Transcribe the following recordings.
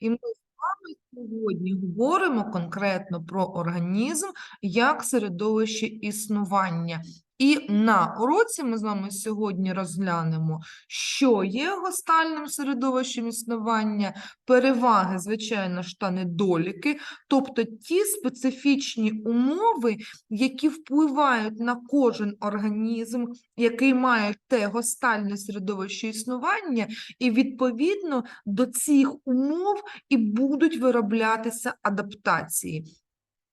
І ми з вами сьогодні говоримо конкретно про організм як середовище існування. І на уроці ми з вами сьогодні розглянемо, що є гостальним середовищем існування, переваги, звичайно ж, та недоліки, тобто ті специфічні умови, які впливають на кожен організм, який має те гостальне середовище існування, і відповідно до цих умов і будуть вироблятися адаптації.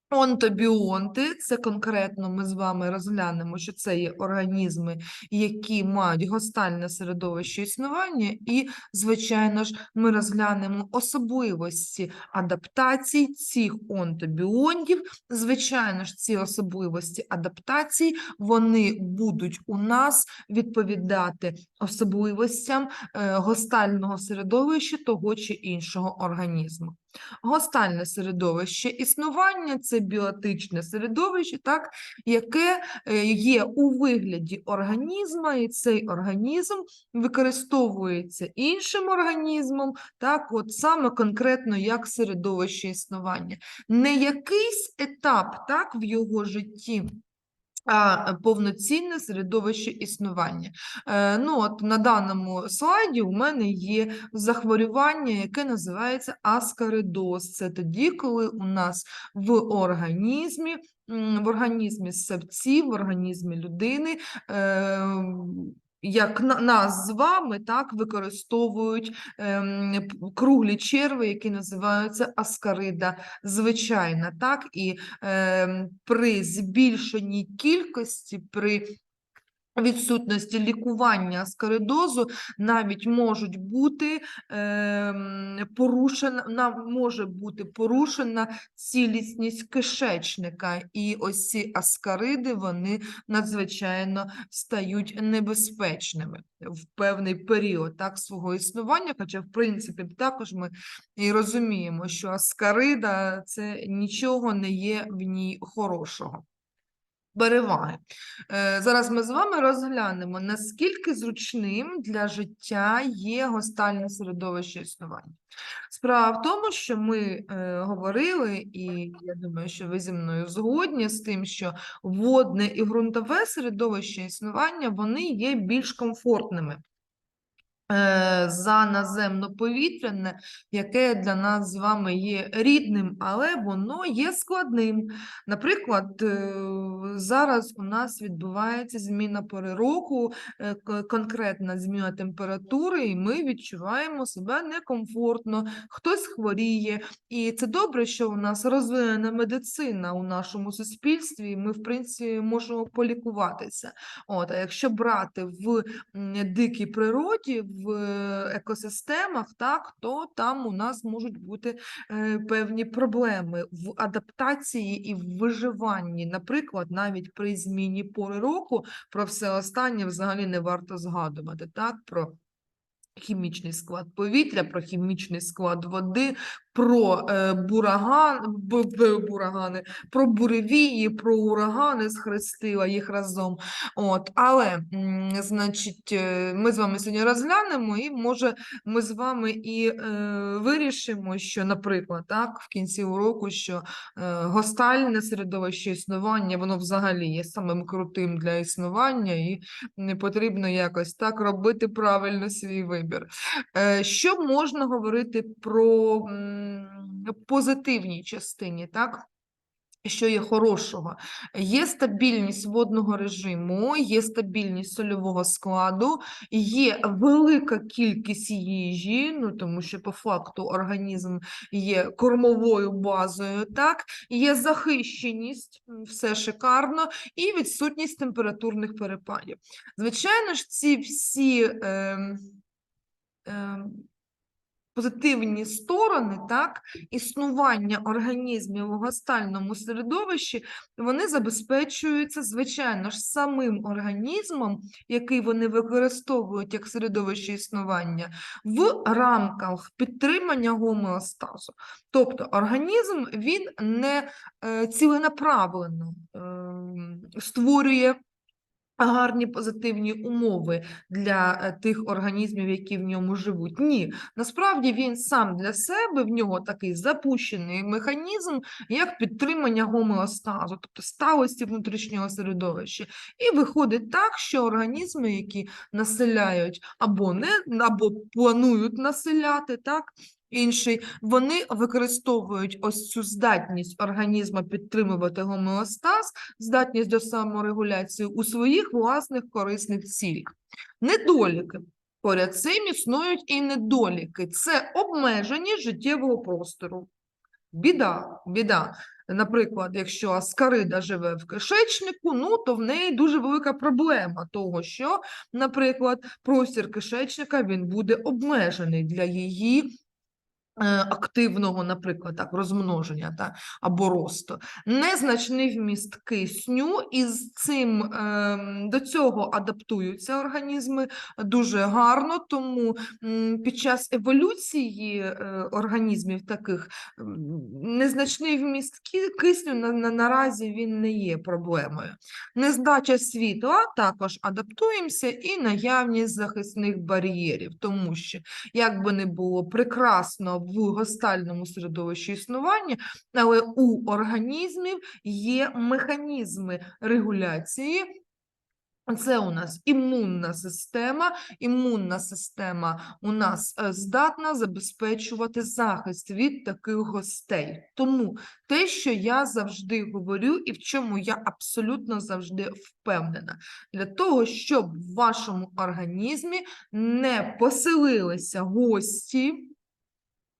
Онтобіонти, це конкретно ми з вами розглянемо, що це є організми, які мають гостальне середовище існування, і, звичайно ж, ми розглянемо особливості адаптацій цих онтобіонтів. Звичайно ж, ці особливості адаптацій вони будуть у нас відповідати особливостям е, гостального середовища того чи іншого організму. Гостальне середовище існування це біотичне середовище, так, яке е, є у вигляді організма, і цей організм використовується іншим організмом, так, от саме конкретно як середовище існування. Не якийсь етап так, в його житті. Повноцінне середовище існування. Е, ну, от на даному слайді у мене є захворювання, яке називається аскаридоз. Це тоді, коли у нас в організмі, в організмі ссавців, в організмі людини. Як на- нас з вами так використовують ем, круглі черви, які називаються аскарида. Звичайна, так і ем, при збільшеній кількості, при відсутності лікування аскаридозу навіть можуть бути ем, порушена, на- може бути порушена цілісність кишечника, і ось ці аскариди вони надзвичайно стають небезпечними в певний період так, свого існування. Хоча, в принципі, також ми і розуміємо, що аскарида це нічого не є в ній хорошого. Переваги. Е, Зараз ми з вами розглянемо, наскільки зручним для життя є гостальне середовище існування. Справа в тому, що ми е, говорили, і я думаю, що ви зі мною згодні з тим, що водне і ґрунтове середовище існування вони є більш комфортними. Е, За наземно-повітряне, яке для нас з вами є рідним, але воно є складним. Наприклад, е, зараз у нас відбувається зміна пори року, е, конкретна зміна температури, і ми відчуваємо себе некомфортно, хтось хворіє. І це добре, що у нас розвинена медицина у нашому суспільстві, ми, в принципі, можемо полікуватися. От, а якщо брати в дикій природі, в е, екосистемах, так, то там у нас можуть бути е, певні проблеми в адаптації і в виживанні. Наприклад, навіть при зміні пори року про все останнє взагалі не варто згадувати, так, про хімічний склад повітря, про хімічний склад води, про е, бураган, бурагани, про буревії, про урагани схрестила їх разом. От, але, значить, е, ми з вами сьогодні розглянемо, і може ми з вами і е, вирішимо, що, наприклад, так, в кінці уроку, що е, гостальне середовище існування, воно взагалі є самим крутим для існування, і не потрібно якось так робити правильно свій вибір. Е, Що можна говорити про позитивній частині, так? Що є хорошого? Є стабільність водного режиму, є стабільність сольового складу, є велика кількість їжі, ну тому що по факту організм є кормовою базою, так, є захищеність, все шикарно, і відсутність температурних перепадів. Звичайно ж, ці всі. ем, ем, позитивні сторони, так, існування організмів у гостальному середовищі, вони забезпечуються, звичайно ж, самим організмом, який вони використовують як середовище існування, в рамках підтримання гомеостазу. Тобто організм він не е, ціленаправлено ем, створює гарні позитивні умови для е, тих організмів, які в ньому живуть. Ні, насправді він сам для себе в нього такий запущений механізм, як підтримання гомеостазу, тобто сталості внутрішнього середовища. І виходить так, що організми, які населяють або не або планують населяти, так. Інший, вони використовують ось цю здатність організму підтримувати гомеостаз, здатність до саморегуляції у своїх власних корисних цілях. Недоліки. Поряд цим існують і недоліки. Це обмеження життєвого простору. Біда, біда. Наприклад, якщо аскарида живе в кишечнику, ну то в неї дуже велика проблема того, що, наприклад, простір кишечника він буде обмежений для її активного, наприклад, так, розмноження та, або росту. Незначний вміст кисню, і з цим ем, до цього адаптуються організми дуже гарно, тому під час еволюції е, організмів таких незначний вміст кисню на, на, наразі він не є проблемою. Нездача світла також адаптуємося і наявність захисних бар'єрів, тому що як би не було прекрасно в гостальному середовищі існування, але у організмів є механізми регуляції. Це у нас імунна система. Імунна система у нас е, здатна забезпечувати захист від таких гостей. Тому те, що я завжди говорю, і в чому я абсолютно завжди впевнена, для того, щоб в вашому організмі не поселилися гості.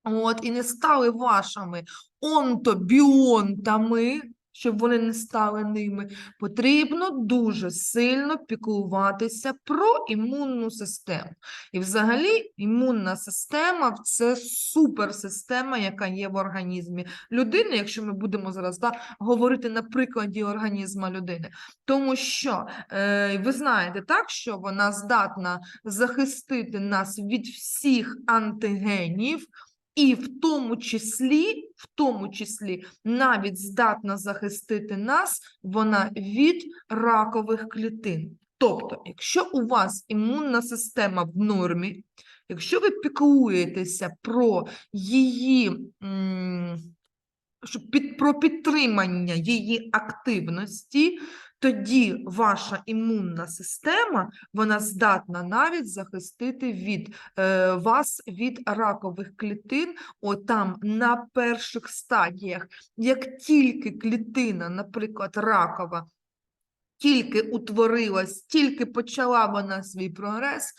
От, і не стали вашими онтобіонтами, щоб вони не стали ними, потрібно дуже сильно піклуватися про імунну систему. І взагалі імунна система це суперсистема, яка є в організмі людини, якщо ми будемо зараз да, говорити на прикладі організму людини. Тому що е, ви знаєте так, що вона здатна захистити нас від всіх антигенів, і в тому числі, в тому числі навіть здатна захистити нас вона від ракових клітин. Тобто, якщо у вас імунна система в нормі, якщо ви піклуєтеся про її про підтримання її активності, тоді ваша імунна система вона здатна навіть захистити від е, вас від ракових клітин, отам на перших стадіях. Як тільки клітина, наприклад, ракова, тільки утворилась, тільки почала вона свій прогрес.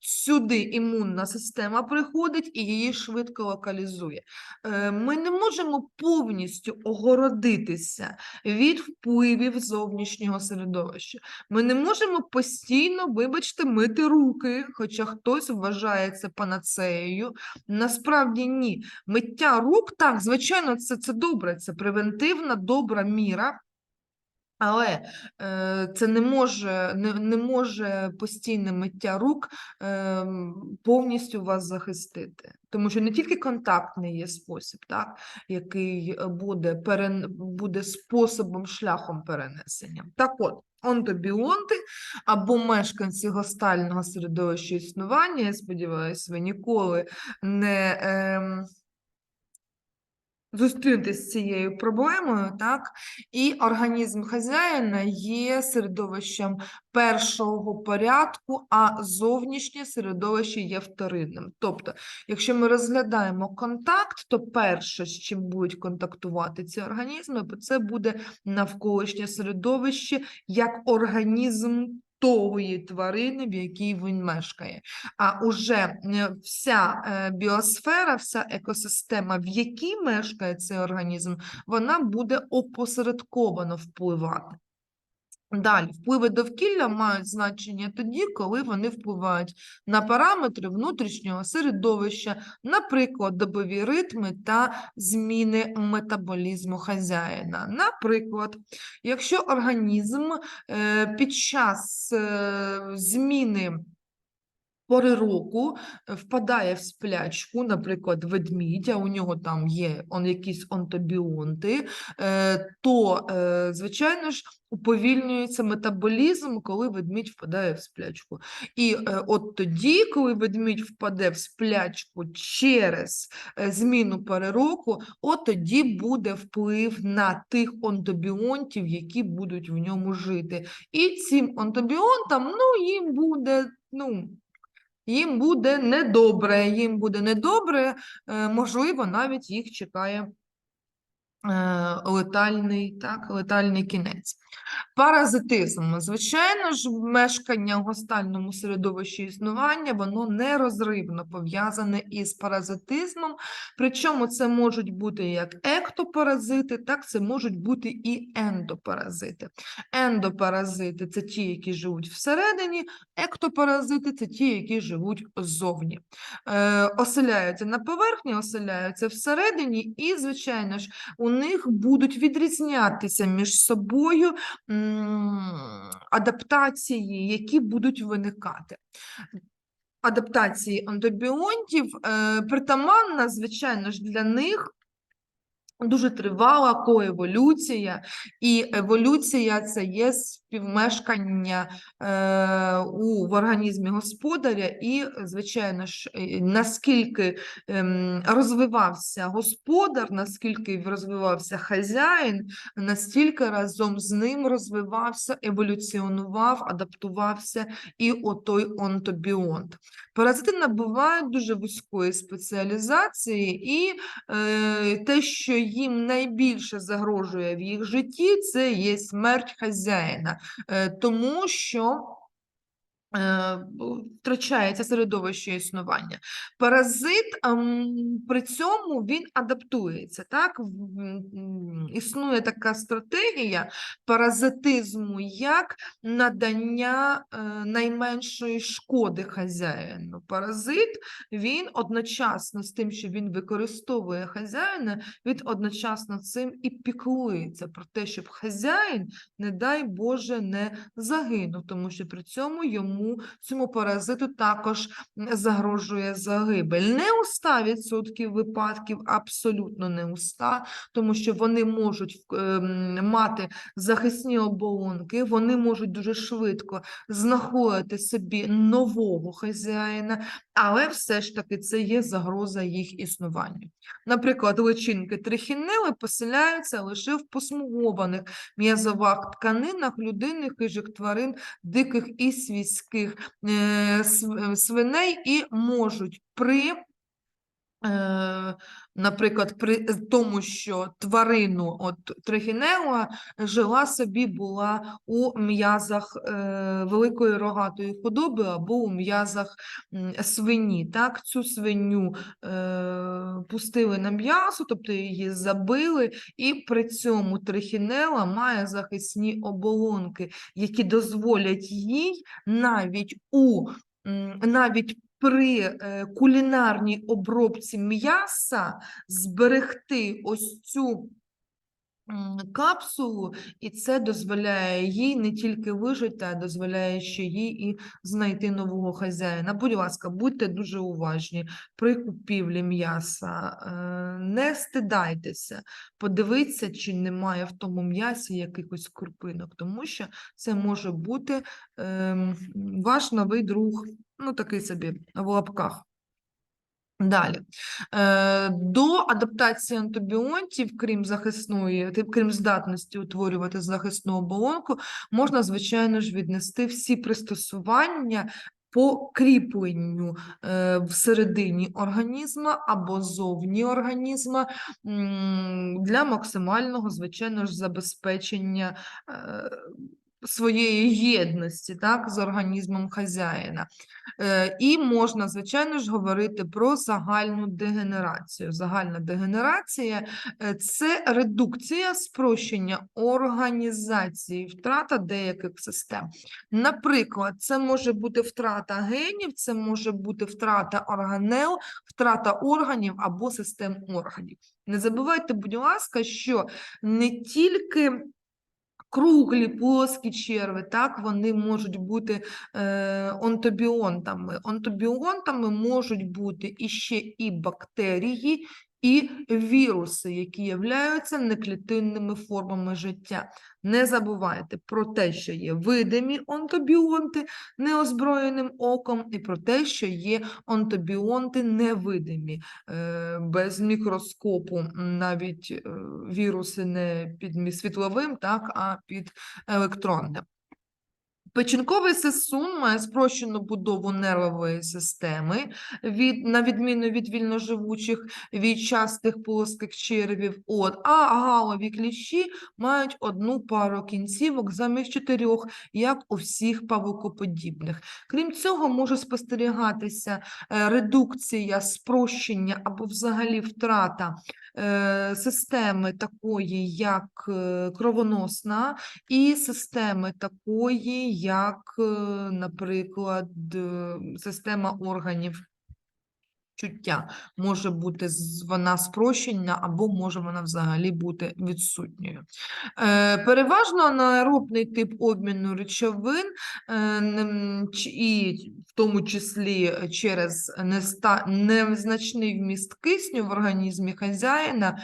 Сюди імунна система приходить і її швидко локалізує. Е, Ми не можемо повністю огородитися від впливів зовнішнього середовища. Ми не можемо постійно, вибачте, мити руки, хоча хтось вважає це панацеєю. Насправді ні. Миття рук, так, звичайно, це, це добре, це превентивна добра міра. Але е, це не може, не, не може постійне миття рук е, повністю вас захистити. Тому що не тільки контактний є спосіб, так, який буде, перен, буде способом, шляхом перенесення. Так от, онтобіонти або мешканці гостального середовища існування, я сподіваюся, ви ніколи не. Е, зустрінутися з цією проблемою, так, і організм хазяїна є середовищем першого порядку, а зовнішнє середовище є вторинним. Тобто, якщо ми розглядаємо контакт, то перше, з чим будуть контактувати ці організми, це буде навколишнє середовище як організм тої тварини, в якій він мешкає. А уже е, вся е, біосфера, вся екосистема, в якій мешкає цей організм, вона буде опосередковано впливати. Далі, впливи довкілля мають значення тоді, коли вони впливають на параметри внутрішнього середовища, наприклад, добові ритми та зміни метаболізму хазяїна. Наприклад, якщо організм е, під час е, зміни пори року е, впадає в сплячку, наприклад, ведмідь, у нього там є он, якісь онтобіонти, е, то, е, звичайно ж, уповільнюється метаболізм, коли ведмідь впадає в сплячку. І от тоді, коли ведмідь впаде в сплячку через зміну пори року, от тоді буде вплив на тих онтобіонтів, які будуть в ньому жити. І цим онтобіонтам, ну, їм буде, ну, їм буде недобре, їм буде недобре, е, можливо, навіть їх чекає е, летальний, так, летальний кінець. Паразитизм. Звичайно ж, мешкання в гостальному середовищі існування, воно нерозривно пов'язане із паразитизмом. Причому це можуть бути як ектопаразити, так це можуть бути і ендопаразити. Ендопаразити це ті, які живуть всередині, ектопаразити це ті, які живуть ззовні. Е, оселяються на поверхні, оселяються всередині, і, звичайно ж, у них будуть відрізнятися між собою адаптації, які будуть виникати. Адаптації андобіонтів е, притаманна, звичайно ж, для них дуже тривала коеволюція, і еволюція це є співмешкання е, у, в організмі господаря, і, звичайно ж, е, наскільки ем, розвивався господар, наскільки розвивався хазяїн, настільки разом з ним розвивався, еволюціонував, адаптувався і отой онтобіонт. Паразити набувають дуже вузької спеціалізації, і е, те, що їм найбільше загрожує в їх житті, це є смерть хазяїна, е, тому що втрачається середовище існування. Паразит ем, при цьому він адаптується. Так? Існує така стратегія паразитизму як надання е, найменшої шкоди хазяїну. Паразит він одночасно з тим, що він використовує хазяїна, він одночасно цим і піклується про те, щоб хазяїн, не дай Боже, не загинув, тому що при цьому йому цьому паразиту також загрожує загибель. Не у 100% випадків, абсолютно не у 100%, тому що вони можуть ем, мати захисні оболонки, вони можуть дуже швидко знаходити собі нового хазяїна, але все ж таки це є загроза їх існуванню. Наприклад, личинки трихінели поселяються лише в посмугованих м'язових тканинах людини, хижих тварин, диких і свійських е, св- свиней і можуть при Наприклад, при тому, що тварину, от трихінела, жила собі була у м'язах е, великої рогатої худоби або у м'язах свині. Так, цю свиню е, пустили на м'ясо, тобто її забили, і при цьому трихінела має захисні оболонки, які дозволять їй навіть у навіть при е, кулінарній обробці м'яса зберегти ось цю капсулу, і це дозволяє їй не тільки вижити, а дозволяє ще їй і знайти нового хазяїна. Будь ласка, будьте дуже уважні при купівлі м'яса, е, не стидайтеся, подивіться, чи немає в тому м'ясі якихось крупинок, тому що це може бути ем, ваш новий друг, ну такий собі в лапках. Далі. Е, До адаптації антибіотів, крім захисної, крім здатності утворювати захисну оболонку, можна, звичайно ж, віднести всі пристосування по кріпленню е, всередині організма або зовні організма для максимального, звичайно ж, забезпечення е, своєї єдності так, з організмом хазяїна. Е, І можна, звичайно ж, говорити про загальну дегенерацію. Загальна дегенерація е, це редукція, спрощення організації, втрата деяких систем. Наприклад, це може бути втрата генів, це може бути втрата органел, втрата органів або систем органів. Не забувайте, будь ласка, що не тільки Круглі, плоскі черви, так, вони можуть бути е, онтобіонтами. Онтобіонтами можуть бути іще і бактерії, і віруси, які являються неклітинними формами життя. Не забувайте про те, що є видимі онтобіонти неозброєним оком, і про те, що є онтобіонти невидимі, е, без мікроскопу, навіть е, віруси не під світловим, так, а під електронним. Печінковий сисун має спрощену будову нервової системи, від, на відміну від вільноживучих війчастих плоских червів. От, а галові кліщі мають одну пару кінцівок замість чотирьох, як у всіх павукоподібних. Крім цього, може спостерігатися е, редукція, спрощення або взагалі втрата е, системи такої, як е, кровоносна, і системи такої, як, е, наприклад, система органів чуття. Може бути вона спрощена, або може вона взагалі бути відсутньою. Е, Переважно анаеробний тип обміну речовин, е, і в тому числі через незначний вміст кисню в організмі хазяїна,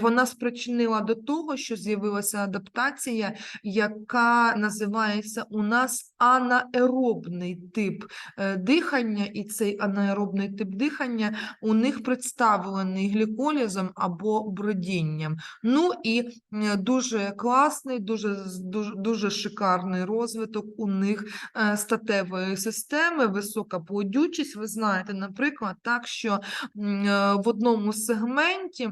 вона спричинила до того, що з'явилася адаптація, яка називається у нас анаеробний тип е, дихання, і цей анаеробний тип дихання у них представлений гліколізом або бродінням. Ну і дуже класний, дуже, дуже, дуже шикарний розвиток у них е, статевої системи, висока плодючість. Ви знаєте, наприклад, так, що е, в одному сегменті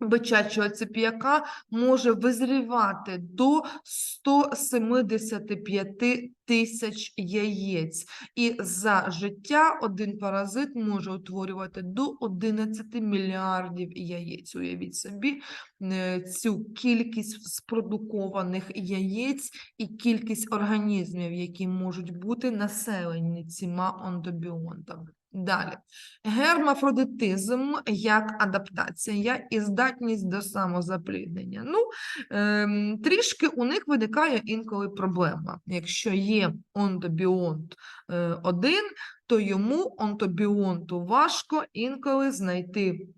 бичачого цип'яка може визрівати до 175 тисяч яєць. І за життя один паразит може утворювати до 11 мільярдів яєць. Уявіть собі е, цю кількість спродукованих яєць і кількість організмів, які можуть бути населені цими ондобіонтами. Далі. Гермафродитизм як адаптація і здатність до самозапліднення. Ну, ем, трішки у них виникає інколи проблема. Якщо є онтобіонт е, один, то йому онтобіонту важко інколи знайти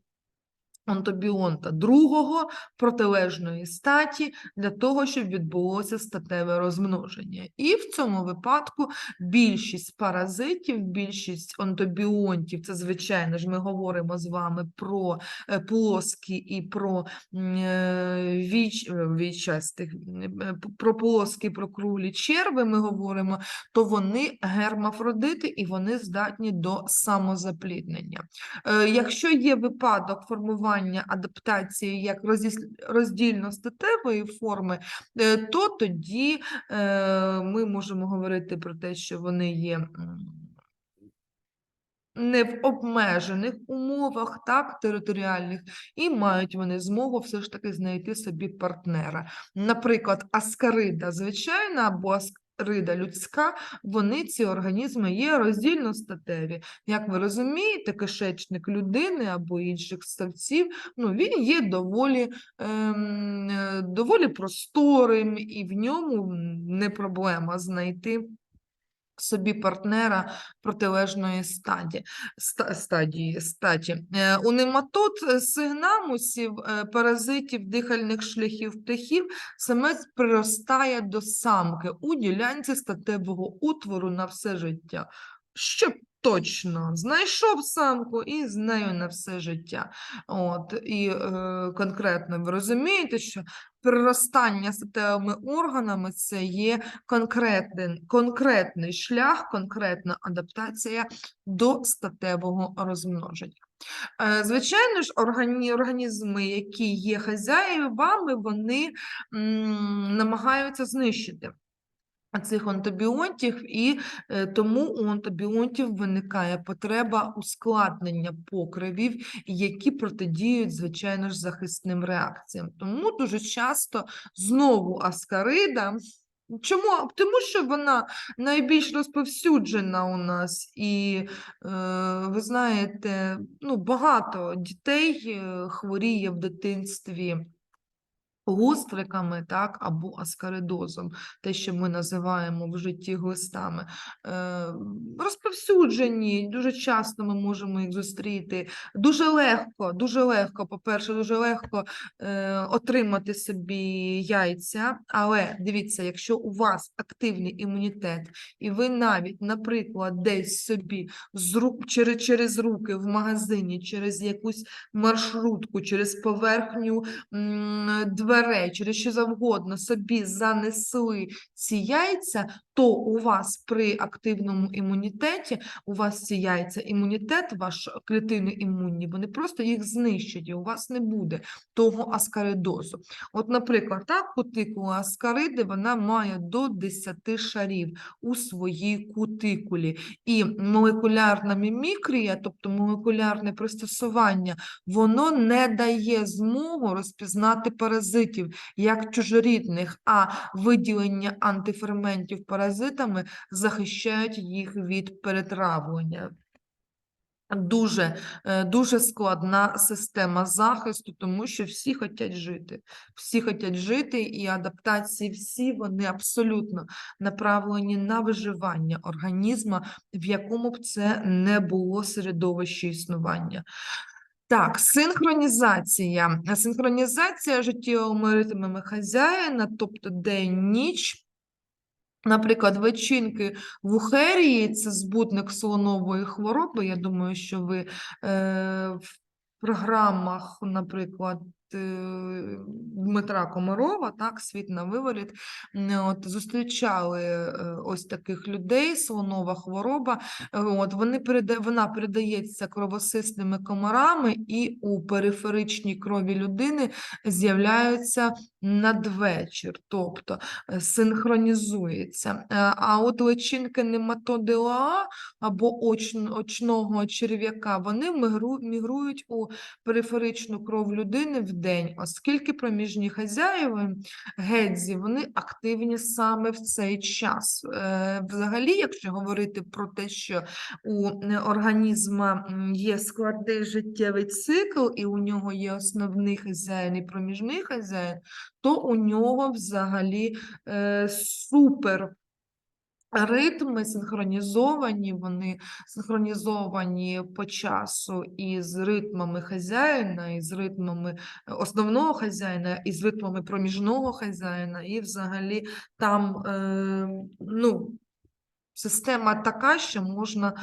онтобіонта другого протилежної статі для того, щоб відбулося статеве розмноження. І в цьому випадку більшість паразитів, більшість онтобіонтів, це звичайно ж ми говоримо з вами про е, плоскі і про е, віч, е, вічастих, про плоскі, про круглі черви ми говоримо, то вони гермафродити і вони здатні до самозапліднення. Якщо є випадок формування адаптації як роздіс- роздільно-статевої форми, е, то тоді е, ми можемо говорити про те, що вони є не в обмежених умовах, так, територіальних, і мають вони змогу все ж таки знайти собі партнера. Наприклад, аскарида звичайна або аскарида людська, вони ці організми є роздільно статеві. Як ви розумієте, кишечник людини або інших ставців, ну, він є доволі, ем, доволі просторим, і в ньому не проблема знайти собі партнера протилежної стаді, ста- стадії, статі. Е, У нематод е, сигнамусів, е, паразитів дихальних шляхів птахів, самець приростає до самки у ділянці статевого утвору на все життя. Щоб точно знайшов самку і з нею на все життя. От, і е, конкретно ви розумієте, що приростання статевими органами це є конкретний, конкретний шлях, конкретна адаптація до статевого розмноження. Е, Звичайно ж, органі, організми, які є хазяєвами, вони м, намагаються знищити цих онтобіонтів, і е, тому у онтобіонтів виникає потреба ускладнення покривів, які протидіють, звичайно ж, захисним реакціям. Тому дуже часто знову аскарида. Чому? Тому що вона найбільш розповсюджена у нас, і е, ви знаєте, ну, багато дітей е, хворіє в дитинстві гостриками, так, або аскаридозом, те, що ми називаємо в житті глистами. Е, розповсюджені, дуже часто ми можемо їх зустріти. Дуже легко, дуже легко, по-перше, дуже легко е, отримати собі яйця, але дивіться, якщо у вас активний імунітет, і ви навіть, наприклад, десь собі з рук, через, через руки в магазині, через якусь маршрутку, через поверхню м, дверей, через що завгодно собі занесли ці яйця, то у вас при активному імунітеті, у вас яйця, імунітет, ваш клітини імунні, вони просто їх знищать, і у вас не буде того аскаридозу. От, наприклад, так, кутикула аскариди, вона має до 10 шарів у своїй кутикулі. І молекулярна мімікрія, тобто молекулярне пристосування, воно не дає змогу розпізнати паразитів як чужорідних, а виділення антиферментів паразитами захищають їх від перетравлення. Дуже, е, дуже складна система захисту, тому що всі хочуть жити. Всі хочуть жити, і адаптації всі вони абсолютно направлені на виживання організму, в якому б це не було середовище існування. Так, синхронізація. Синхронізація життєвими ритмами хазяїна, тобто день-ніч. Наприклад, вечинки в ухерії це збутник слонової хвороби. Я думаю, що ви е, в програмах, наприклад, Дмитра Комарова, так, світ на виворіт, от, зустрічали е, ось таких людей, слонова хвороба. Е, От, вони переда... Вона передається кровосисними комарами, і у периферичній крові людини з'являються надвечір, тобто е, синхронізується. Е, А от личинки нематодила або очн- очного черв'яка, вони мігрують у периферичну кров людини в день, оскільки проміжні хазяїви гедзі, вони активні саме в цей час. Е, Взагалі, якщо говорити про те, що у е, організма є складний життєвий цикл, і у нього є основний хазяїн і проміжний хазяїн, то у нього взагалі е, супер. Ритми синхронізовані, вони синхронізовані по часу із ритмами хазяїна, і з ритмами е, основного хазяїна, і з ритмами проміжного хазяїна, і взагалі там е, ну, система така, що можна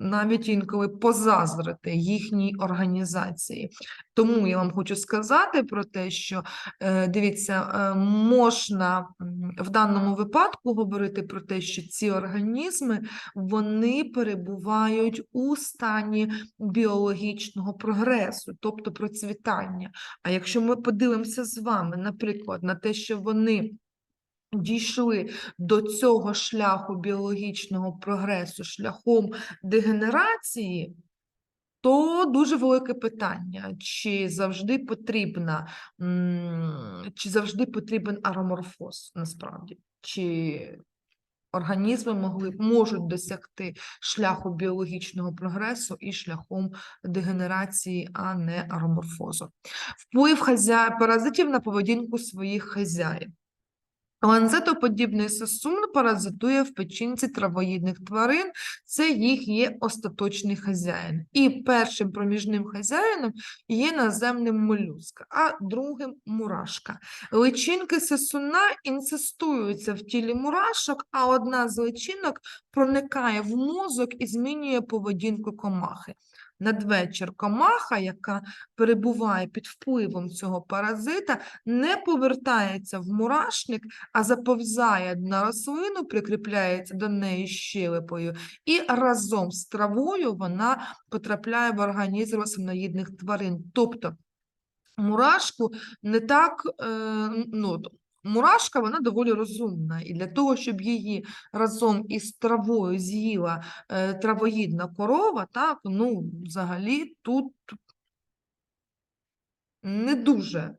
навіть інколи позаздрити їхній організації. Тому я вам хочу сказати про те, що е, дивіться, е, можна в даному випадку говорити про те, що ці організми вони перебувають у стані біологічного прогресу, тобто процвітання. А якщо ми подивимося з вами, наприклад, на те, що вони дійшли до цього шляху біологічного прогресу шляхом дегенерації, то дуже велике питання, чи завжди потрібна, чи завжди потрібен ароморфоз насправді, чи організми могли, можуть досягти шляху біологічного прогресу і шляхом дегенерації, а не ароморфозу. Вплив хазя... паразитів на поведінку своїх хазяїв. Ланцетоподібний сосун паразитує в печінці травоїдних тварин, це їх є остаточний хазяїн. І першим проміжним хазяїном є наземним молюска, а другим мурашка. Личинки сосуна інцестуються в тілі мурашок, а одна з личинок проникає в мозок і змінює поведінку комахи. Надвечір комаха, яка перебуває під впливом цього паразита, не повертається в мурашник, а заповзає на рослину, прикріпляється до неї щелепою, і разом з травою вона потрапляє в організм рослиноїдних тварин. Тобто мурашку не так, е, ну, мурашка вона доволі розумна, і для того, щоб її разом із травою з'їла е, травоїдна корова, так, ну, взагалі тут не дуже,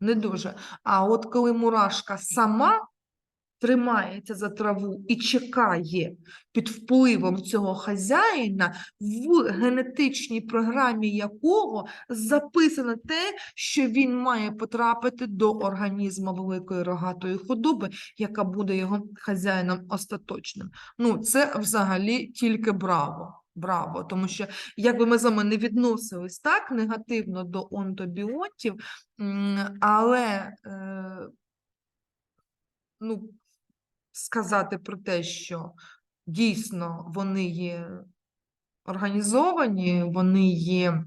не дуже. А от коли мурашка сама тримається за траву і чекає під впливом цього хазяїна, в генетичній програмі якого записано те, що він має потрапити до організму великої рогатої худоби, яка буде його хазяїном остаточним. Ну, це взагалі тільки браво. Браво, тому що якби ми з вами не відносились так негативно до онтобіотів, але е, ну, сказати про те, що дійсно вони є організовані, вони є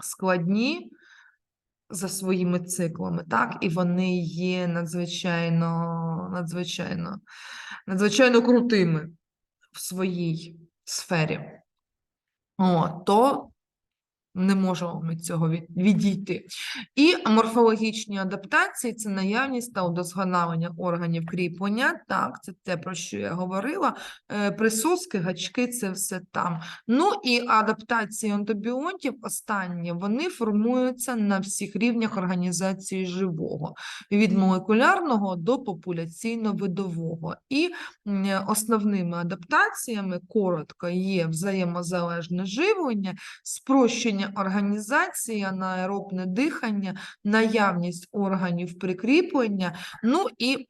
складні за своїми циклами, так, і вони є надзвичайно, надзвичайно, надзвичайно крутими в своїй сфері. О, то не можемо ми цього відійти. І морфологічні адаптації це наявність та удосконалення органів кріплення. Так, це те, про що я говорила. Е, Присоски, гачки це все там. Ну і адаптації онтобіонтів останні, вони формуються на всіх рівнях організації живого, від молекулярного до популяційно-видового. І основними адаптаціями коротко є взаємозалежне живлення, спрощення організації, анаеробне дихання, наявність органів прикріплення, ну і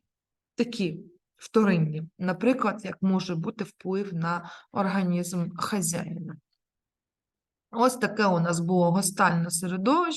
такі вторинні, наприклад, як може бути вплив на організм хазяїна. Ось таке у нас було гостальне середовище.